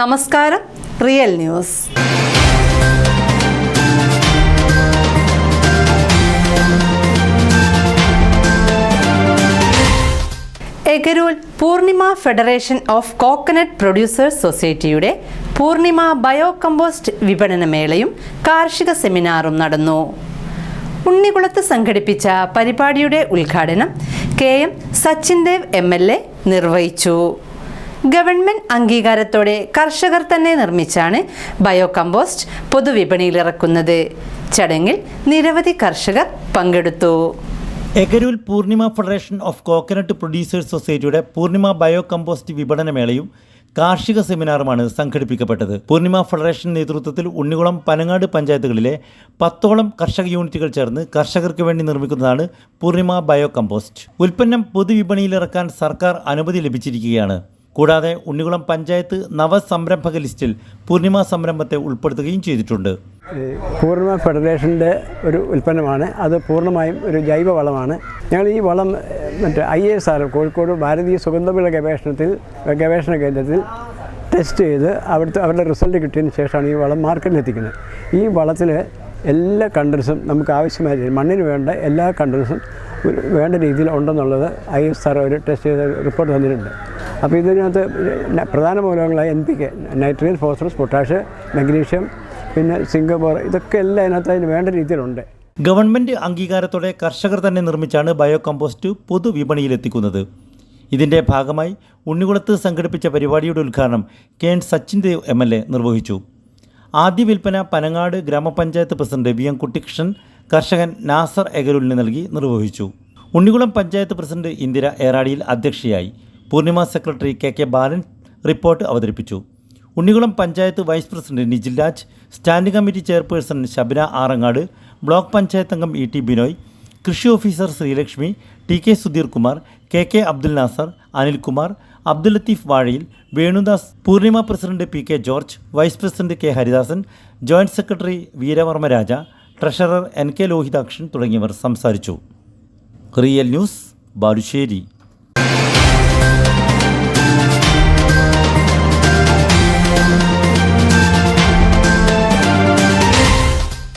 നമസ്കാരം real news. Egarool Poornima federation of coconut producers സൊസൈറ്റിയുടെ Poornima bio compost വിപണന മേളയും കാർഷിക സെമിനാറും നടന്നു. ഉണ്ണികുളത്ത് സംഘടിപ്പിച്ച പരിപാടിയുടെ ഉദ്ഘാടനം K M Sachin Dev M L A നിർവഹിച്ചു. ഗവൺമെന്റ് അംഗീകാരത്തോടെ കർഷകർ തന്നെ നിർമ്മിച്ചാണ് ബയോ കമ്പോസ്റ്റ് പൊതുവിപണിയിലിറക്കുന്നത്. ചടങ്ങിൽ നിരവധി കർഷകർ പങ്കെടുത്തു. Egarool Poornima federation of coconut producers സൊസൈറ്റിയുടെ പൂർണിമ ബയോ കമ്പോസ്റ്റ് വിപണനമേളയും കാർഷിക സെമിനാറുമാണ് സംഘടിപ്പിക്കപ്പെട്ടത്. പൂർണിമ ഫെഡറേഷൻ നേതൃത്വത്തിൽ ഉണ്ണികുളം പനങ്ങാട് പഞ്ചായത്തുകളിലെ പത്തോളം കർഷക യൂണിറ്റുകൾ ചേർന്ന് കർഷകർക്ക് വേണ്ടി നിർമ്മിക്കുന്നതാണ് പൂർണിമ ബയോ കമ്പോസ്റ്റ് ഉൽപ്പന്നം പൊതുവിപണിയിലിറക്കാൻ സർക്കാർ അനുമതി ലഭിച്ചിരിക്കുകയാണ്. കൂടാതെ ഉണ്ണികുളം പഞ്ചായത്ത് നവസംരംഭക ലിസ്റ്റിൽ പൂർണിമ സംരംഭത്തെ ഉൾപ്പെടുത്തുകയും ചെയ്തിട്ടുണ്ട്. പൂർണിമ ഫെഡറേഷന്റെ ഒരു ഉൽപ്പന്നമാണ്. അത് പൂർണമായും ഒരു ജൈവ വളമാണ്. ഞങ്ങൾ ഈ വളം മറ്റേ ഐ എസ് ആർ കോഴിക്കോട് ഭാരതീയ സുഗന്ധവിള ഗവേഷണത്തിൽ ഗവേഷണ കേന്ദ്രത്തിൽ ടെസ്റ്റ് ചെയ്ത് അവിടുത്തെ അവരുടെ റിസൾട്ട് കിട്ടിയതിന് ശേഷമാണ് ഈ വളം മാർക്കറ്റിൽ എത്തിക്കുന്നത്. ഈ വളത്തിൽ എല്ലാ കണ്ടൻസും നമുക്ക് ആവശ്യമായ മണ്ണിന് വേണ്ട എല്ലാ കണ്ടൻസും വേണ്ട രീതിയിൽ ഉണ്ടെന്നുള്ളത് ഐ എസ് ആർ ഒരു ടെസ്റ്റ് ചെയ്ത റിപ്പോർട്ട് തന്നിട്ടുണ്ട്. അപ്പോൾ ഇതിനകത്ത് പ്രധാന മൂലകങ്ങളായ N P K nitrogen phosphorus potash magnesium പിന്നെ സിംഗബോർ ഇതൊക്കെ എല്ലാം അതിനകത്ത് അതിന് വേണ്ട രീതിയിലുണ്ട്. ഗവൺമെന്റ് അംഗീകാരത്തോടെ കർഷകർ തന്നെ നിർമ്മിച്ചാണ് ബയോ കമ്പോസ്റ്റ് പൊതുവിപണിയിലെത്തിക്കുന്നത്. ഇതിന്റെ ഭാഗമായി ഉണ്ണികുളത്ത് സംഘടിപ്പിച്ച പരിപാടിയുടെ ഉദ്ഘാടനം K N Sachin Dev M L A നിർവഹിച്ചു. ആദ്യ വിൽപ്പന പനങ്ങാട് ഗ്രാമപഞ്ചായത്ത് പ്രസിഡന്റ് വി എം കുട്ടികൃഷ്ണൻ കർഷകൻ നാസർ എഗരുലിന് നൽകി നിർവഹിച്ചു. ഉണ്ണികുളം പഞ്ചായത്ത് പ്രസിഡന്റ് ഇന്ദിര ഏറാടിയിൽ അധ്യക്ഷയായി. Poornima secretary K K Balan report അവതരിപ്പിച്ചു. Unnikulam panchayat vice president Nijil Raj standing committee chairperson Shabana Arangad block panchayat അംഗം ഇ ടി ബിനോയ് കൃഷി officer Sreelakshmi T K Sudheer Kumar K K Abdul Nasar Anilkumar Abdul Latheef Vazhayil Venudas Poornima president P K George vice president K Haridasan joint secretary Veeravarma Raja treasurer N K Lohithakshan തുടങ്ങിയവർ സംസാരിച്ചു. Real news Balussery.